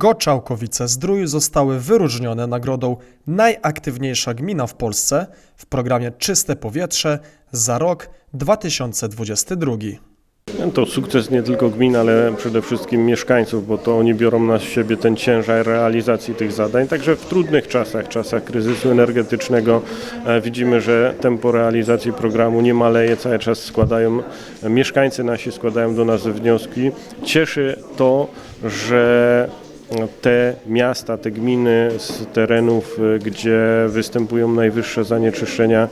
Goczałkowice Zdrój zostały wyróżnione nagrodą Najaktywniejsza gmina w Polsce w programie Czyste Powietrze za rok 2022. To sukces nie tylko gmin, ale przede wszystkim mieszkańców, bo to oni biorą na siebie ten ciężar realizacji tych zadań. Także w trudnych czasach, czasach kryzysu energetycznego e, widzimy, że tempo realizacji programu nie maleje, cały czas składają, mieszkańcy nasi składają do nas wnioski. Cieszy to, że te miasta, te gminy z terenów, y, gdzie występują najwyższe zanieczyszczenia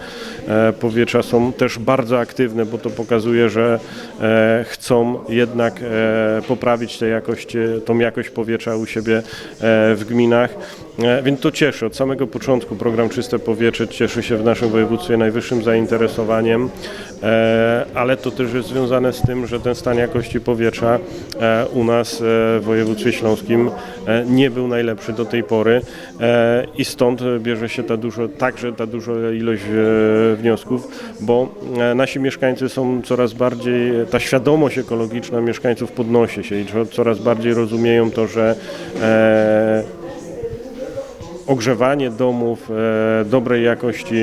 e, powietrza są też bardzo aktywne, bo to pokazuje, że e, chcą jednak e, poprawić tę jakość, tą jakość powietrza u siebie w gminach. Więc to cieszy. Od samego początku program Czyste Powietrze cieszy się w naszym województwie najwyższym zainteresowaniem, ale to też jest związane z tym, że ten stan jakości powietrza u nas w województwie śląskim nie był najlepszy do tej pory e, i stąd bierze się ta dużo, także ta duża ilość e, wniosków, bo e, nasi mieszkańcy są coraz bardziej, ta świadomość ekologiczna mieszkańców podnosi się i co- coraz bardziej rozumieją to, że e, ogrzewanie domów e, dobrej jakości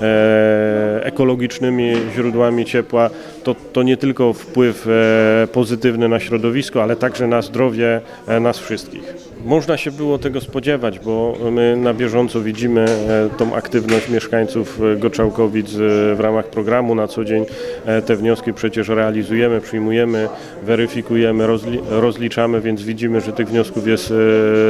e, ekologicznymi źródłami ciepła to, to nie tylko wpływ e, pozytywny na środowisko, ale także na zdrowie e, nas wszystkich. Można się było tego spodziewać, bo my na bieżąco widzimy e, tą aktywność mieszkańców Goczałkowic w ramach programu. Na co dzień te wnioski przecież realizujemy, przyjmujemy, weryfikujemy, rozli rozliczamy, więc widzimy, że tych wniosków jest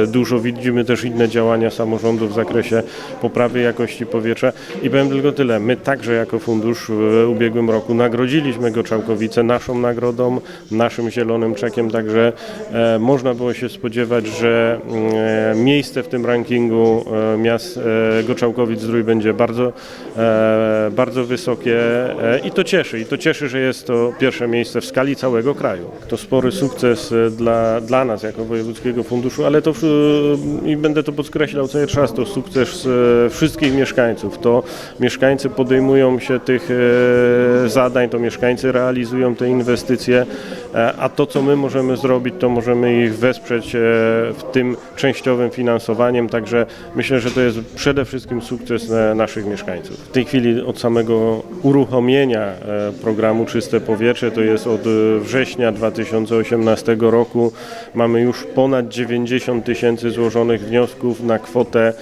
dużo. Widzimy też inne działania samorządu w zakresie poprawy jakości powietrza. I powiem tylko tyle. My także jako fundusz w ubiegłym roku nagrodziliśmy Goczałkowice naszą nagrodą, naszym zielonym czekiem, także e, można było się spodziewać, że e, miejsce w tym rankingu e, miast e, Goczałkowic Zdrój będzie bardzo, bardzo wysokie i to cieszy. I to cieszy, że jest to pierwsze miejsce w skali całego kraju. To spory sukces dla, dla nas jako Wojewódzkiego Funduszu, ale to i będę to podkreślał cały czas, to sukces wszystkich mieszkańców. To mieszkańcy podejmują się tych zadań, to mieszkańcy realizują te inwestycje, e, a to co my możemy zrobić, to możemy ich wesprzeć e, w tym częściowym finansowaniem, także myślę, że to jest przede wszystkim sukces e, naszych mieszkańców. W tej chwili od samego uruchomienia programu Czyste Powietrze, to jest od września 2018 roku, mamy już ponad 90 tysięcy złożonych wniosków na kwotę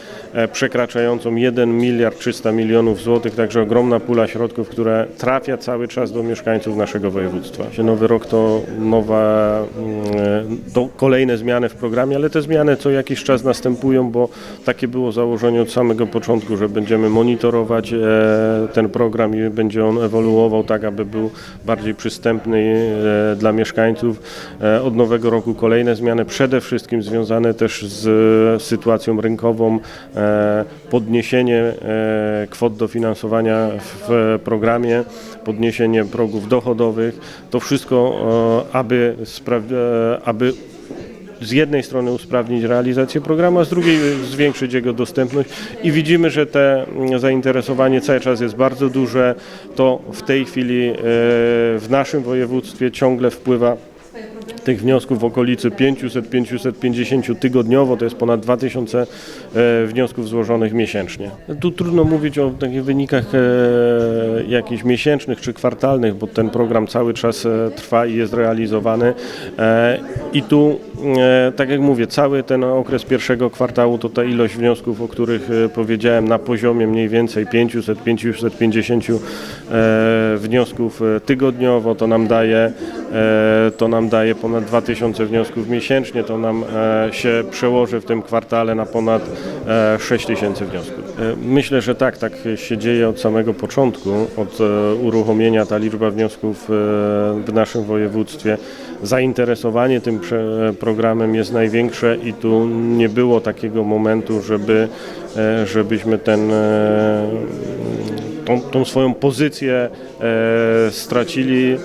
przekraczającą 1 miliard 300 milionów złotych, także ogromna pula środków, która trafia cały czas do mieszkańców naszego województwa. Nowy rok to nowa, mm, to kolejne zmiany w programie, ale te zmiany co jakiś czas następują, bo takie było założenie od samego początku, że będziemy monitorować e, ten program i będzie on ewoluował tak, aby był bardziej przystępny e, dla mieszkańców. E, Od nowego roku kolejne zmiany, przede wszystkim związane też z e, sytuacją rynkową, e, podniesienie e, kwot dofinansowania w programie, podniesienie progów dochodowych. To wszystko, e, aby, e, aby z jednej strony usprawnić realizację programu, a z drugiej zwiększyć jego dostępność i widzimy, że te zainteresowanie cały czas jest bardzo duże. To w tej chwili e, w naszym województwie ciągle wpływa tych wniosków w okolicy 500-550 tygodniowo, to jest ponad 2000 e, wniosków złożonych miesięcznie. Tu trudno mówić o takich wynikach e, jakichś miesięcznych czy kwartalnych, bo ten program cały czas e, trwa i jest realizowany i tu, tak jak mówię, cały ten okres pierwszego kwartału to ta ilość wniosków, o których powiedziałem na poziomie mniej więcej 500-550 e, wniosków tygodniowo, to nam daje, to nam daje ponad 2000 wniosków miesięcznie, to nam e, się przełoży w tym kwartale na ponad e, 6000 wniosków. E, Myślę, że tak, tak się dzieje od samego początku, od e, uruchomienia ta liczba wniosków e, w naszym województwie. Zainteresowanie tym programem jest największe i tu nie było takiego momentu, żeby, e, żebyśmy ten e, tą, tą swoją pozycję e, stracili e,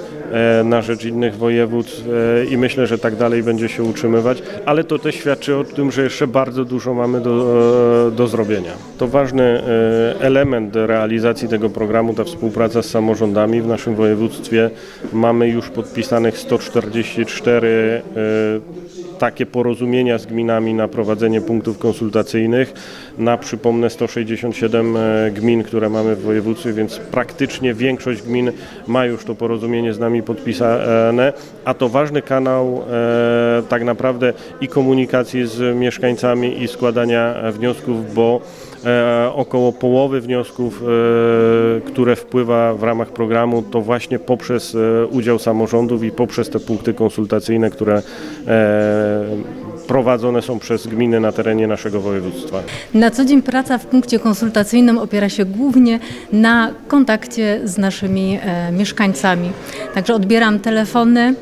na rzecz innych województw e, i myślę, że tak dalej będzie się utrzymywać, ale to też świadczy o tym, że jeszcze bardzo dużo mamy do, e, do zrobienia. To ważny e, element realizacji tego programu, ta współpraca z samorządami w naszym województwie. Mamy już podpisanych 144 e, takie porozumienia z gminami na prowadzenie punktów konsultacyjnych. Na przypomnę 167 e, gmin, które mamy w województwie, więc praktycznie większość gmin ma już to porozumienie z nami podpisane, a to ważny kanał e, tak naprawdę i komunikacji z mieszkańcami i składania wniosków, bo około połowy wniosków, e, które wpływa w ramach programu, to właśnie poprzez e, udział samorządów i poprzez te punkty konsultacyjne, które e, prowadzone są przez gminy na terenie naszego województwa. Na co dzień praca w punkcie konsultacyjnym opiera się głównie na kontakcie z naszymi e, mieszkańcami. Także odbieram telefony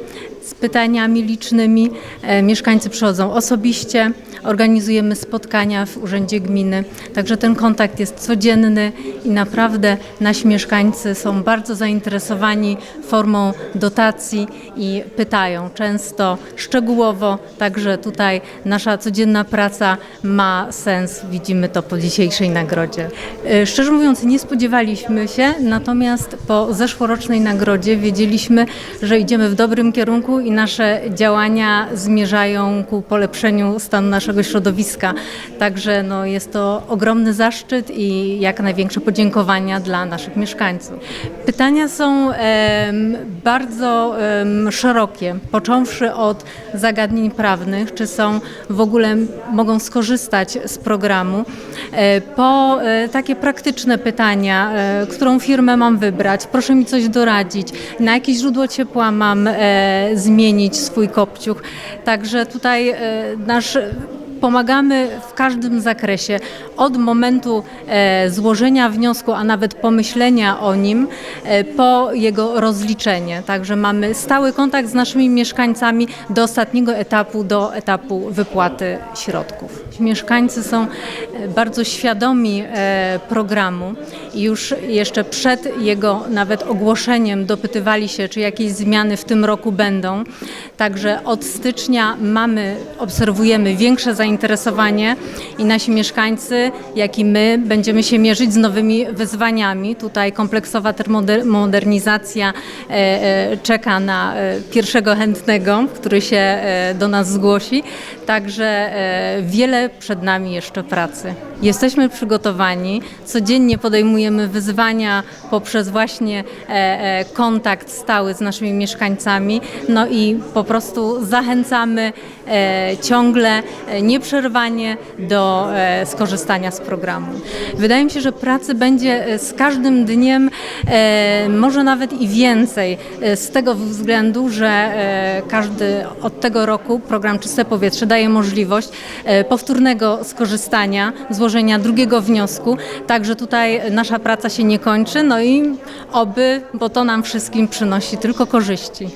z pytaniami licznymi. E, mieszkańcy przychodzą osobiście, organizujemy spotkania w Urzędzie Gminy. Także ten kontakt jest codzienny i naprawdę nasi mieszkańcy są bardzo zainteresowani formą dotacji i pytają często szczegółowo. Także tutaj nasza codzienna praca ma sens. Widzimy to po dzisiejszej nagrodzie. E, Szczerze mówiąc, nie spodziewaliśmy się, natomiast po zeszłorocznej nagrodzie wiedzieliśmy, że idziemy w dobrym kierunku i nasze działania zmierzają ku polepszeniu stanu naszego środowiska. Także no, jest to ogromny zaszczyt i jak największe podziękowania dla naszych mieszkańców. Pytania są em, bardzo em, szerokie, począwszy od zagadnień prawnych, czy są w ogóle mogą skorzystać z programu, e, po e, takie praktyczne pytania, e, którą firmę mam wybrać, proszę mi coś doradzić, na jakie źródło ciepła mam e, zmienić swój kopciuch. Także tutaj e, nasz Pomagamy w każdym zakresie, od momentu e, złożenia wniosku, a nawet pomyślenia o nim, e, po jego rozliczenie. Także mamy stały kontakt z naszymi mieszkańcami do ostatniego etapu, do etapu wypłaty środków. Mieszkańcy są e, bardzo świadomi e, programu i już jeszcze przed jego nawet ogłoszeniem dopytywali się, czy jakieś zmiany w tym roku będą. Także od stycznia mamy, obserwujemy większe zainteresowanie i nasi mieszkańcy, jak i my, będziemy się mierzyć z nowymi wyzwaniami. Tutaj kompleksowa termomodernizacja e, czeka na pierwszego chętnego, który się do nas zgłosi. Także e, przed nami jeszcze pracy. Jesteśmy przygotowani, codziennie podejmujemy wyzwania poprzez właśnie e, e, kontakt stały z naszymi mieszkańcami, no i po prostu zachęcamy e, ciągle, nieprzerwanie do skorzystania z programu. Wydaje mi się, że pracy będzie z każdym dniem może nawet i więcej, z tego względu, że każdy od tego roku program Czyste Powietrze daje możliwość powtórnego skorzystania, złożenia drugiego wniosku, także tutaj nasza praca się nie kończy, no i oby, bo to nam wszystkim przynosi tylko korzyści.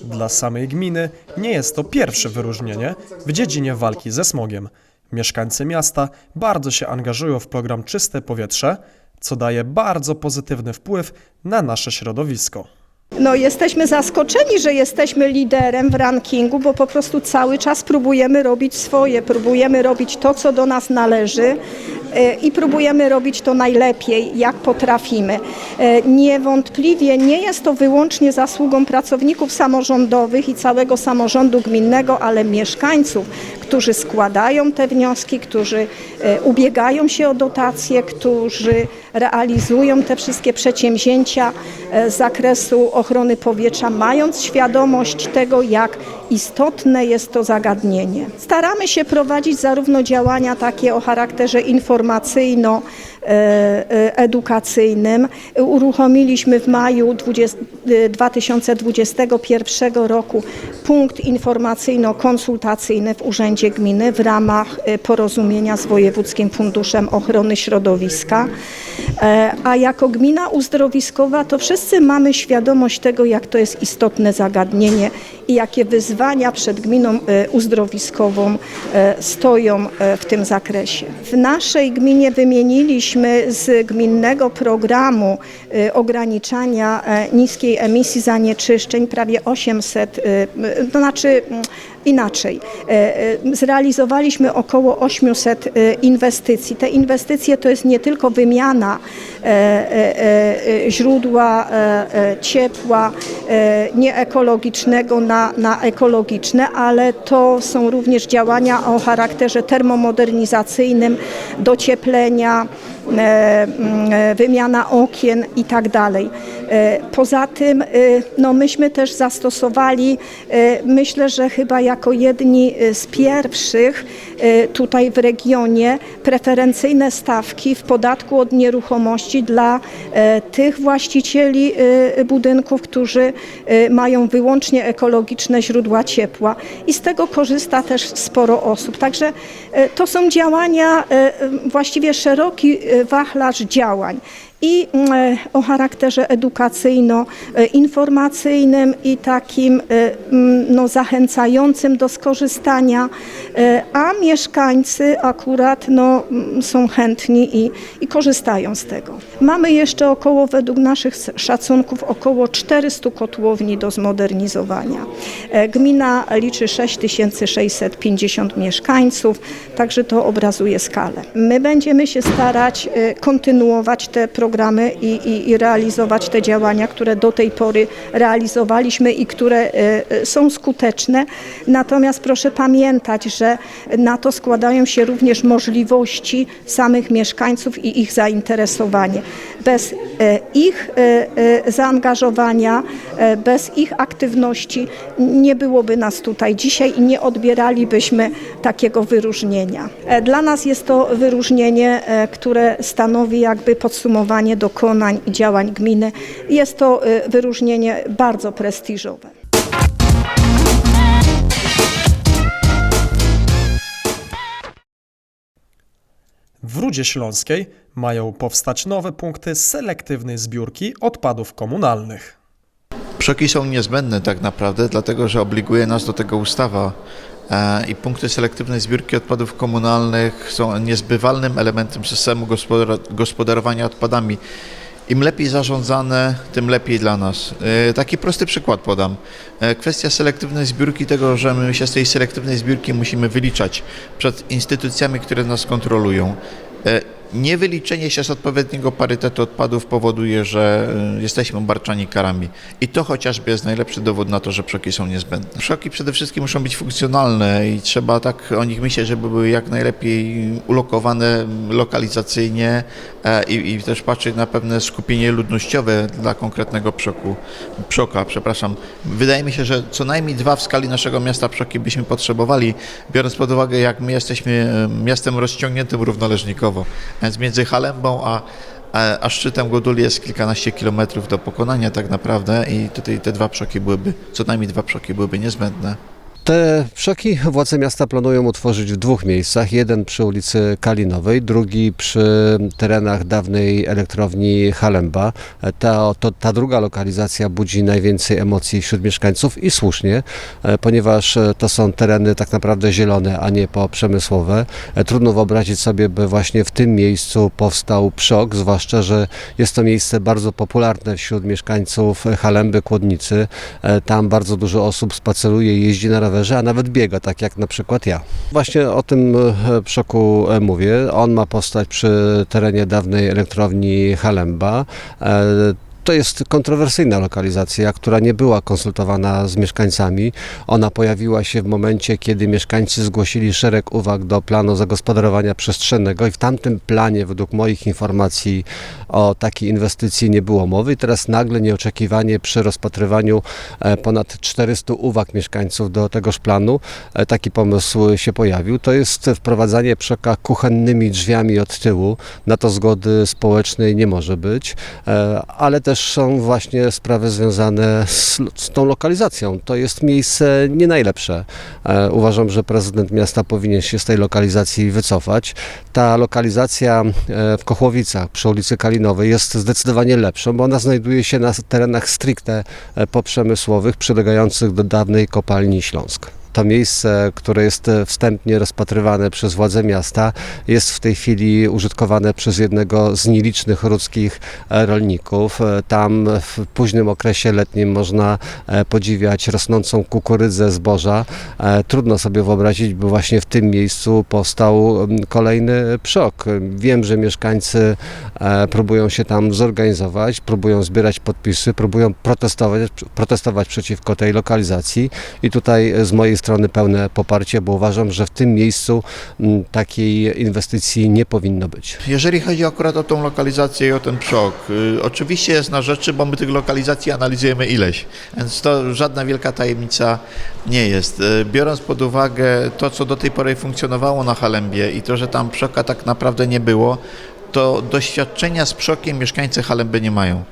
Dla samej gminy nie jest to pierwsze wyróżnienie w dziedzinie walki ze smogiem. Mieszkańcy miasta bardzo się angażują w program Czyste Powietrze, co daje bardzo pozytywny wpływ na nasze środowisko. No, jesteśmy zaskoczeni, że jesteśmy liderem w rankingu, bo po prostu cały czas próbujemy robić swoje, próbujemy robić to, co do nas należy i próbujemy robić to najlepiej, jak potrafimy. E, Niewątpliwie nie jest to wyłącznie zasługą pracowników samorządowych i całego samorządu gminnego, ale mieszkańców, którzy składają te wnioski, którzy e, ubiegają się o dotacje, którzy realizują te wszystkie przedsięwzięcia e, z zakresu ochrony powietrza, mając świadomość tego, jak istotne jest to zagadnienie. Staramy się prowadzić zarówno działania takie o charakterze informacyjno, edukacyjnym. Uruchomiliśmy w maju 20, e, 2021 roku punkt informacyjno-konsultacyjny w Urzędzie Gminy w ramach e, porozumienia z Wojewódzkim Funduszem Ochrony Środowiska. E, A jako gmina uzdrowiskowa to wszyscy mamy świadomość tego, jak to jest istotne zagadnienie i jakie wyzwania przed gminą e, uzdrowiskową e, stoją e, w tym zakresie. W naszej gminie wymieniliśmy z gminnego programu e, ograniczania e, niskiej emisji zanieczyszczeń prawie 800, e, to znaczy Inaczej, e, e, zrealizowaliśmy około 800 e, inwestycji. Te inwestycje to jest nie tylko wymiana źródła ciepła nieekologicznego na, na ekologiczne, ale to są również działania o charakterze termomodernizacyjnym, docieplenia, wymiana okien i tak dalej. Poza tym, e, no myśmy też zastosowali, e, myślę, że chyba jako jedni e, z pierwszych e, tutaj w regionie preferencyjne stawki w podatku od nieruchomości dla e, tych właścicieli budynków, którzy mają wyłącznie ekologiczne źródła ciepła i z tego korzysta też sporo osób. Także to są działania, właściwie szeroki wachlarz działań i mm, o charakterze edukacyjno-informacyjnym i takim e, no, zachęcającym do skorzystania, e, a mieszkańcy akurat no, są chętni i, i korzystają z tego. Mamy jeszcze około, według naszych szacunków, około 400 kotłowni do zmodernizowania. E, Gmina liczy 6650 mieszkańców, także to obrazuje skalę. My będziemy się starać e, kontynuować te programy i, i, i realizować te działania, które do tej pory realizowaliśmy i które e, e, są skuteczne. Natomiast proszę pamiętać, że na to składają się również możliwości samych mieszkańców i ich zainteresowanie. Bez e, ich zaangażowania, bez ich aktywności nie byłoby nas tutaj dzisiaj i nie odbieralibyśmy takiego wyróżnienia. Dla nas jest to wyróżnienie, które stanowi jakby podsumowanie dokonań i działań gminy. Jest to e, wyróżnienie bardzo prestiżowe. W Rudzie Śląskiej mają powstać nowe punkty selektywnej zbiórki odpadów komunalnych. Przoki są niezbędne tak naprawdę, dlatego że obliguje nas do tego ustawa i punkty selektywnej zbiórki odpadów komunalnych są niezbywalnym elementem systemu gospodar- gospodarowania odpadami. Im lepiej zarządzane, tym lepiej dla nas. E, Taki prosty przykład podam. E, Kwestia selektywnej zbiórki, tego, że my się z tej selektywnej zbiórki musimy wyliczać przed instytucjami, które nas kontrolują. Niewyliczenie się z odpowiedniego parytetu odpadów powoduje, że y, jesteśmy obarczani karami. I to chociażby jest najlepszy dowód na to, że przoki są niezbędne. Przoki przede wszystkim muszą być funkcjonalne i trzeba tak o nich myśleć, żeby były jak najlepiej ulokowane lokalizacyjnie e, i, i też patrzeć na pewne skupienie ludnościowe dla konkretnego przoku, przoka. Przepraszam. Wydaje mi się, że co najmniej dwa w skali naszego miasta przoki byśmy potrzebowali, biorąc pod uwagę, jak my jesteśmy miastem rozciągniętym równoleżnikowo. Więc między Halembą a, a, a szczytem Goduli jest kilkanaście kilometrów do pokonania tak naprawdę i tutaj te dwa przoki byłyby, co najmniej dwa przoki byłyby niezbędne. Te przoki władze miasta planują utworzyć w dwóch miejscach. Jeden przy ulicy Kalinowej, drugi przy terenach dawnej elektrowni Halemba. Ta, to, ta druga lokalizacja budzi najwięcej emocji wśród mieszkańców i słusznie, e, ponieważ e, to są tereny tak naprawdę zielone, a nie poprzemysłowe. E, Trudno wyobrazić sobie, by właśnie w tym miejscu powstał przok, zwłaszcza, że jest to miejsce bardzo popularne wśród mieszkańców Halemby, Kłodnicy. Tam bardzo dużo osób spaceruje, jeździ na rowerze, a nawet biega, tak jak na przykład ja. Właśnie o tym e, przoku e, mówię. On ma powstać przy terenie dawnej elektrowni Halemba. To jest kontrowersyjna lokalizacja, która nie była konsultowana z mieszkańcami. Ona pojawiła się w momencie, kiedy mieszkańcy zgłosili szereg uwag do planu zagospodarowania przestrzennego i w tamtym planie, według moich informacji, o takiej inwestycji nie było mowy. I teraz nagle, nieoczekiwanie przy rozpatrywaniu e, ponad 400 uwag mieszkańców do tegoż planu, e, taki pomysł się pojawił. To jest wprowadzanie przoka kuchennymi drzwiami od tyłu. Na to zgody społecznej nie może być, e, ale też są właśnie sprawy związane z, z tą lokalizacją. To jest miejsce nie najlepsze. E, Uważam, że prezydent miasta powinien się z tej lokalizacji wycofać. Ta lokalizacja e, w Kochłowicach przy ulicy Kalinowej jest zdecydowanie lepszą, bo ona znajduje się na terenach stricte e, poprzemysłowych, przylegających do dawnej kopalni Śląsk. To miejsce, które jest e, wstępnie rozpatrywane przez władze miasta, jest w tej chwili użytkowane przez jednego z nielicznych rudzkich e, rolników. E, Tam w późnym okresie letnim można podziwiać rosnącą kukurydzę zboża. Trudno sobie wyobrazić, by właśnie w tym miejscu powstał kolejny przok. Wiem, że mieszkańcy próbują się tam zorganizować, próbują zbierać podpisy, próbują protestować, protestować przeciwko tej lokalizacji i tutaj z mojej strony pełne poparcie, bo uważam, że w tym miejscu mm, takiej inwestycji nie powinno być. Jeżeli chodzi akurat o tą lokalizację i o ten przok, y, oczywiście jest na rzeczy, bo my tych lokalizacji analizujemy ileś, więc to żadna wielka tajemnica nie jest. Y, Biorąc pod uwagę to, co do tej pory funkcjonowało na Halembie i to, że tam przoka tak naprawdę nie było, to doświadczenia z przokiem mieszkańcy Halemby nie mają.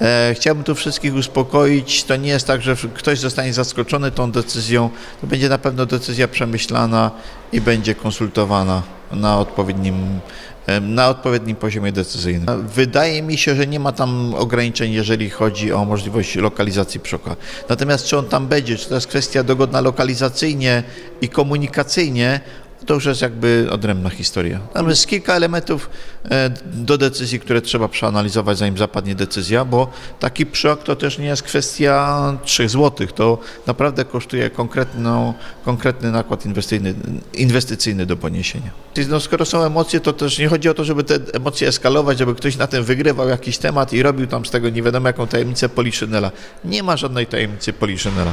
E, chciałbym tu wszystkich uspokoić. To nie jest tak, że ktoś zostanie zaskoczony tą decyzją. To będzie na pewno decyzja przemyślana i będzie konsultowana na odpowiednim, e, na odpowiednim poziomie decyzyjnym. Wydaje mi się, że nie ma tam ograniczeń, jeżeli chodzi o możliwość lokalizacji przoka. Natomiast czy on tam będzie, czy to jest kwestia dogodna lokalizacyjnie i komunikacyjnie, to już jest jakby odrębna historia. Tam jest kilka elementów e, do decyzji, które trzeba przeanalizować, zanim zapadnie decyzja, bo taki przok to też nie jest kwestia 3 zł. To naprawdę kosztuje konkretną, konkretny nakład inwestycyjny, inwestycyjny do poniesienia. No, skoro są emocje, to też nie chodzi o to, żeby te emocje eskalować, żeby ktoś na tym wygrywał jakiś temat i robił tam z tego nie wiadomo jaką tajemnicę Poliszynela. Nie ma żadnej tajemnicy Poliszynela.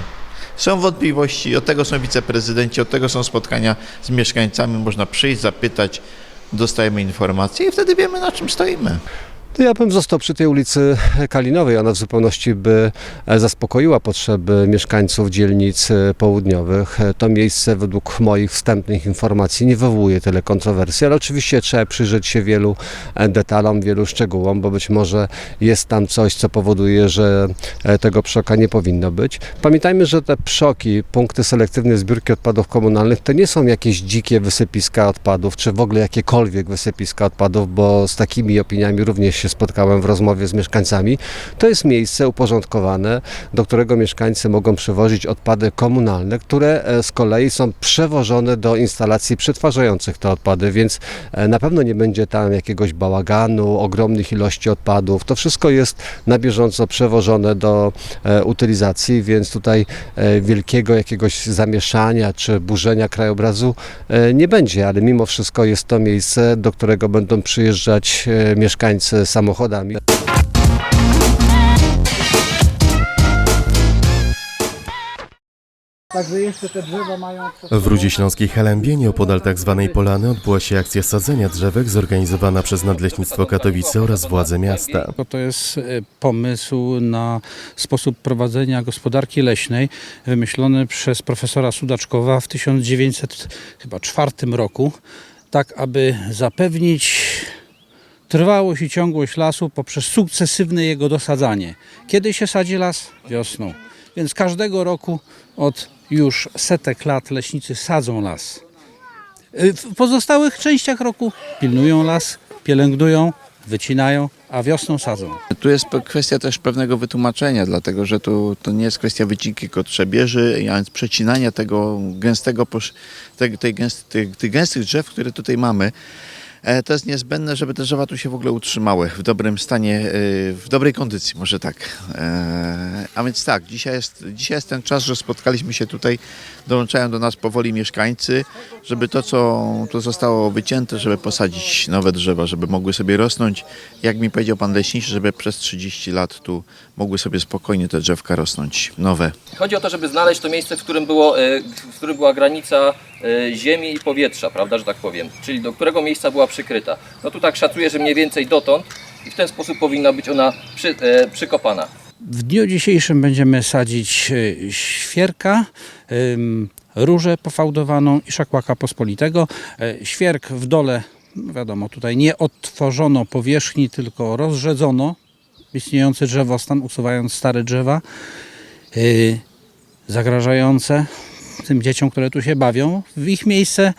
Są wątpliwości, od tego są wiceprezydenci, od tego są spotkania z mieszkańcami, można przyjść, zapytać, dostajemy informacje i wtedy wiemy na czym stoimy. To ja bym został przy tej ulicy Kalinowej. Ona w zupełności by e, zaspokoiła potrzeby mieszkańców dzielnic e, południowych. E, To miejsce według moich wstępnych informacji nie wywołuje tyle kontrowersji, ale oczywiście trzeba przyjrzeć się wielu detalom, wielu szczegółom, bo być może jest tam coś, co powoduje, że tego przoka nie powinno być. Pamiętajmy, że te przoki, punkty selektywnej zbiórki odpadów komunalnych, to nie są jakieś dzikie wysypiska odpadów, czy w ogóle jakiekolwiek wysypiska odpadów, bo z takimi opiniami również się spotkałem w rozmowie z mieszkańcami. To jest miejsce uporządkowane, do którego mieszkańcy mogą przywozić odpady komunalne, które e, z kolei są przewożone do instalacji przetwarzających te odpady, więc e, na pewno nie będzie tam jakiegoś bałaganu, ogromnych ilości odpadów. To wszystko jest na bieżąco przewożone do e, utylizacji, więc tutaj wielkiego jakiegoś zamieszania czy burzenia krajobrazu nie będzie, ale mimo wszystko jest to miejsce, do którego będą przyjeżdżać mieszkańcy samochodami. W Rudzie Śląskiej Helembie, nieopodal tzw. Polany, odbyła się akcja sadzenia drzewek zorganizowana przez Nadleśnictwo Katowice oraz władze miasta. To jest e, pomysł na sposób prowadzenia gospodarki leśnej wymyślony przez profesora Sudaczkowa w 1904 roku, tak aby zapewnić trwałość i ciągłość lasu poprzez sukcesywne jego dosadzanie. Kiedy się sadzi las? Wiosną. Więc każdego roku od już setek lat leśnicy sadzą las. Y, W pozostałych częściach roku pilnują las, pielęgnują, wycinają, a wiosną sadzą. Tu jest kwestia też pewnego wytłumaczenia, dlatego że tu, to nie jest kwestia wycinki tylko trzebieży, a więc przecinania tego gęstego, tej, tej gęst, tych, tych gęstych drzew, które tutaj mamy. E, To jest niezbędne, żeby te drzewa tu się w ogóle utrzymały w dobrym stanie, e, w dobrej kondycji, może tak. E, A więc tak, dzisiaj jest, dzisiaj jest ten czas, że spotkaliśmy się tutaj, dołączają do nas powoli mieszkańcy, żeby to, co tu zostało wycięte, żeby posadzić nowe drzewa, żeby mogły sobie rosnąć. Jak mi powiedział pan leśniczy, żeby przez 30 lat tu mogły sobie spokojnie te drzewka rosnąć, nowe. Chodzi o to, żeby znaleźć to miejsce, w którym, było, w którym była granica ziemi i powietrza, prawda, że tak powiem, czyli do którego miejsca była przykryta. No tu tak szacuję, że mniej więcej dotąd i w ten sposób powinna być ona przy, e, przykopana. W dniu dzisiejszym będziemy sadzić e, świerka, różę pofałdowaną i szakłaka pospolitego. E, Świerk w dole, no wiadomo, tutaj nie odtworzono powierzchni, tylko rozrzedzono istniejący drzewostan, usuwając stare drzewa y, zagrażające tym dzieciom, które tu się bawią. W ich miejsce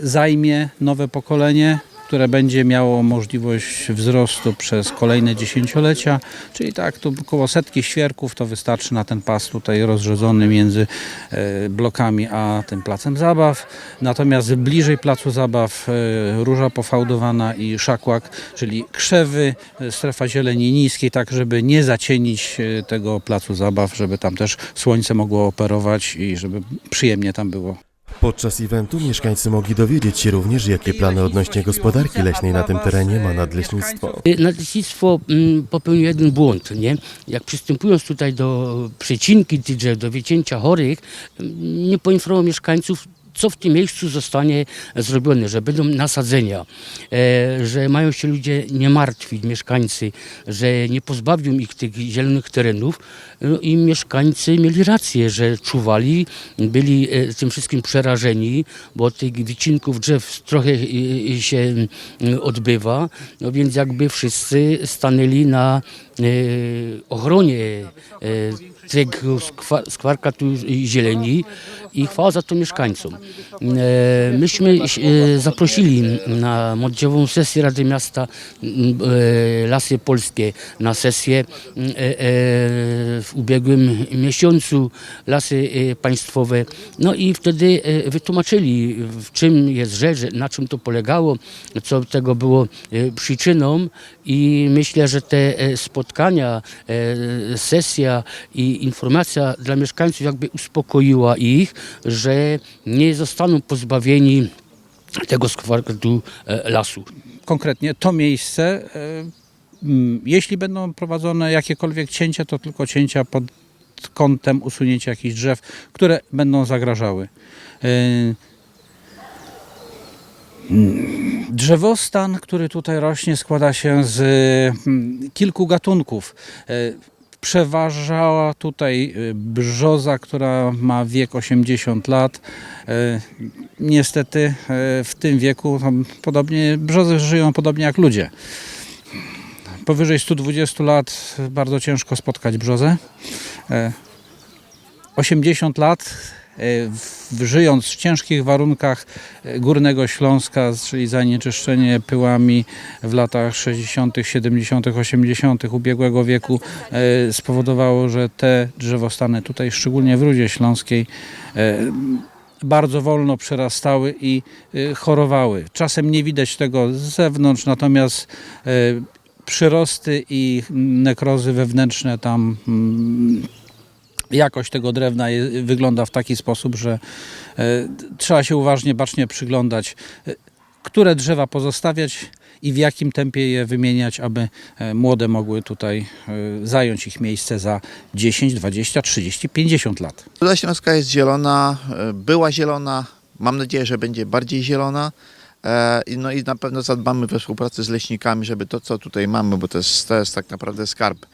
zajmie nowe pokolenie które będzie miało możliwość wzrostu przez kolejne dziesięciolecia, czyli tak, tu około setki świerków to wystarczy na ten pas tutaj rozrzedzony między e, blokami a tym placem zabaw. Natomiast bliżej placu zabaw e, róża pofałdowana i szakłak, czyli krzewy, e, strefa zieleni niskiej, tak żeby nie zacienić tego placu zabaw, żeby tam też słońce mogło operować i żeby przyjemnie tam było. Podczas eventu mieszkańcy mogli dowiedzieć się również, jakie plany odnośnie gospodarki leśnej na tym terenie ma nadleśnictwo. Nadleśnictwo mm, popełniło jeden błąd, nie? Jak przystępując tutaj do przecinki tych drzew, do wycięcia chorych, mm, nie poinformował mieszkańców, co w tym miejscu zostanie zrobione, że będą nasadzenia, e, że mają się ludzie nie martwić, mieszkańcy, że nie pozbawią ich tych zielonych terenów. No I mieszkańcy mieli rację, że czuwali, byli e, tym wszystkim przerażeni, bo tych wycinków drzew trochę e, się odbywa, no więc jakby wszyscy stanęli na ochronie tego skwa- skwarka tu zieleni i chwała za to mieszkańcom. E, Myśmy e, zaprosili na młodzieżową sesję Rady Miasta e, Lasy Polskie na sesję w ubiegłym miesiącu Lasy Państwowe. No i wtedy wytłumaczyli w czym jest rzecz, na czym to polegało, co tego było przyczyną i myślę, że te e, spotkania, e, sesja i informacja dla mieszkańców jakby uspokoiła ich, że nie zostaną pozbawieni tego skwarku e, lasu. Konkretnie to miejsce, jeśli będą prowadzone jakiekolwiek cięcia, to tylko cięcia pod kątem usunięcia jakichś drzew, które będą zagrażały. Drzewostan, który tutaj rośnie, składa się z mm, kilku gatunków. E, Przeważała tutaj e, brzoza, która ma wiek 80 lat. E, Niestety w tym wieku podobnie, brzozy żyją podobnie jak ludzie. Powyżej 120 lat bardzo ciężko spotkać brzozę. E, 80 lat e, żyjąc w ciężkich warunkach e, Górnego Śląska, czyli zanieczyszczenie pyłami w latach 60., 70., 80. ubiegłego wieku e, spowodowało, że te drzewostany tutaj, szczególnie w Rudzie Śląskiej, bardzo wolno przerastały i chorowały. Czasem nie widać tego z zewnątrz, natomiast przyrosty i nekrozy wewnętrzne tam mm, jakość tego drewna wygląda w taki sposób, że y, trzeba się uważnie, bacznie przyglądać, y, które drzewa pozostawiać i w jakim tempie je wymieniać, aby e, młode mogły tutaj zająć ich miejsce za 10, 20, 30, 50 lat. Ruda Śląska jest zielona, e, była zielona, mam nadzieję, że będzie bardziej zielona. E, No i na pewno zadbamy we współpracy z leśnikami, żeby to, co tutaj mamy, bo to jest, to jest tak naprawdę skarb.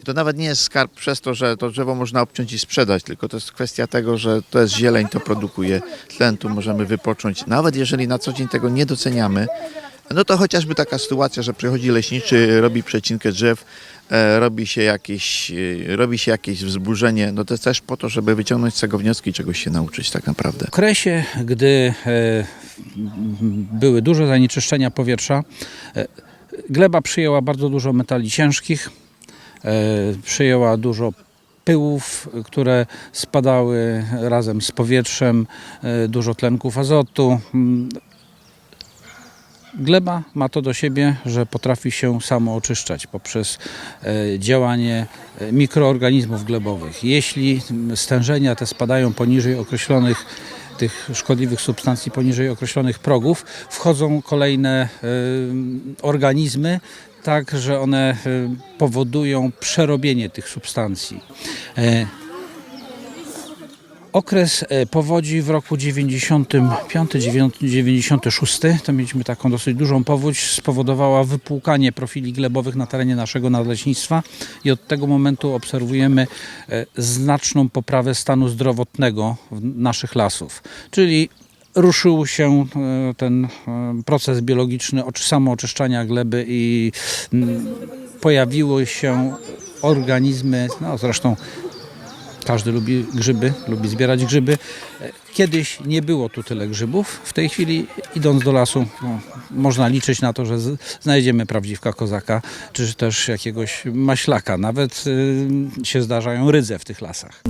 I to nawet nie jest skarb przez to, że to drzewo można obciąć i sprzedać, tylko to jest kwestia tego, że to jest zieleń, to produkuje tlen, tu możemy wypocząć. Nawet jeżeli na co dzień tego nie doceniamy, no to chociażby taka sytuacja, że przychodzi leśniczy, robi przecinkę drzew, e, robi się jakieś, e, robi się jakieś wzburzenie, no to jest też po to, żeby wyciągnąć z tego wnioski i czegoś się nauczyć tak naprawdę. W okresie, gdy e, były duże zanieczyszczenia powietrza, gleba przyjęła bardzo dużo metali ciężkich, przyjęła dużo pyłów, które spadały razem z powietrzem, dużo tlenków azotu. Gleba ma to do siebie, że potrafi się samo oczyszczać poprzez e, działanie e, mikroorganizmów glebowych. Jeśli stężenia te spadają poniżej określonych tych szkodliwych substancji poniżej określonych progów, wchodzą kolejne e, organizmy, tak że one powodują przerobienie tych substancji. Okres e, powodzi w roku 95-96, to mieliśmy taką dosyć dużą powódź, spowodowała wypłukanie profili glebowych na terenie naszego nadleśnictwa i od tego momentu obserwujemy e, znaczną poprawę stanu zdrowotnego naszych lasów. Czyli ruszył się e, ten proces biologiczny ocz- samooczyszczania gleby i mm, pojawiły się organizmy, no zresztą Każdy lubi grzyby, lubi zbierać grzyby. Kiedyś nie było tu tyle grzybów. W tej chwili, idąc do lasu, no, można liczyć na to, że znajdziemy prawdziwka kozaka, czy też jakiegoś maślaka. Nawet y, się zdarzają rydze w tych lasach.